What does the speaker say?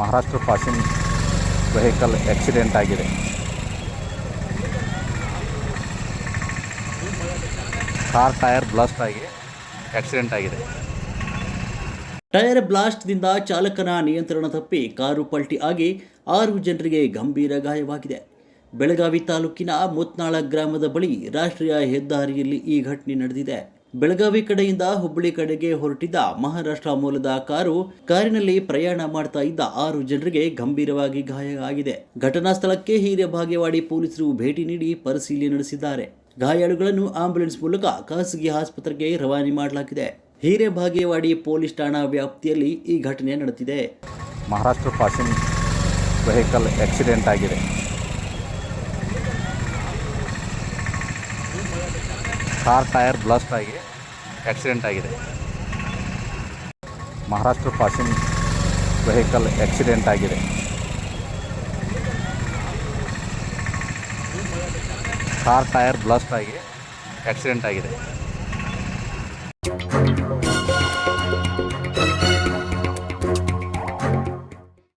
Maharashtra passing vehicle accident ಆಗಿದೆ. Car tyre blast ಆಗಿ accident ಆಗಿದೆ. ಟೈರ್ ಬ್ಲಾಸ್ಟ್ದಿಂದ ಚಾಲಕನ ನಿಯಂತ್ರಣ ತಪ್ಪಿ ಕಾರು ಪಲ್ಟಿ ಆಗಿ ಆರು ಜನರಿಗೆ ಗಂಭೀರ ಗಾಯವಾಗಿದೆ. ಬೆಳಗಾವಿ ತಾಲೂಕಿನ ಮುತ್ನಾಳ ಗ್ರಾಮದ ಬಳಿ ರಾಷ್ಟ್ರೀಯ ಹೆದ್ದಾರಿಯಲ್ಲಿ ಈ ಘಟನೆ ನಡೆದಿದೆ. ಬೆಳಗಾವಿ ಕಡೆಯಿಂದ ಹುಬ್ಬಳ್ಳಿ ಕಡೆಗೆ ಹೊರಟಿದ್ದ ಮಹಾರಾಷ್ಟ್ರ ಮೂಲದ ಕಾರು ಕಾರಿನಲ್ಲಿ ಪ್ರಯಾಣ ಮಾಡ್ತಾ ಇದ್ದ ಆರು ಜನರಿಗೆ ಗಂಭೀರವಾಗಿ ಗಾಯ ಆಗಿದೆ. ಘಟನಾ ಸ್ಥಳಕ್ಕೆ ಹಿರೇಬಾಗೇವಾಡಿ ಪೊಲೀಸರು ಭೇಟಿ ನೀಡಿ ಪರಿಶೀಲನೆ ನಡೆಸಿದ್ದಾರೆ. ಗಾಯಾಳುಗಳನ್ನು ಆಂಬ್ಯುಲೆನ್ಸ್ ಮೂಲಕ ಖಾಸಗಿ ಆಸ್ಪತ್ರೆಗೆ ರವಾನೆ ಮಾಡಲಾಗಿದೆ. ಹಿರೇಬಾಗೇವಾಡಿ ಪೊಲೀಸ್ ಠಾಣಾ ವ್ಯಾಪ್ತಿಯಲ್ಲಿ ಈ ಘಟನೆ ನಡೆದಿದೆ. ಮಹಾರಾಷ್ಟ್ರ ಪಾಸಿಂಗ್ ವೆಹಿಕಲ್ ಆಕ್ಸಿಡೆಂಟ್ ಆಗಿದೆ. ಕಾರ್ ಟೈರ್ ಬ್ಲಾಸ್ಟ್ ಆಗಿ ಆಕ್ಸಿಡೆಂಟ್ ಆಗಿದೆ. ಮಹಾರಾಷ್ಟ್ರ ಪಾಸಿಂಗ್ ವೆಹಿಕಲ್ ಆಕ್ಸಿಡೆಂಟ್ ಆಗಿದೆ. ಕಾರ್ ಟೈರ್ ಬ್ಲಾಸ್ಟ್ ಆಗಿ ಆಕ್ಸಿಡೆಂಟ್ ಆಗಿದೆ.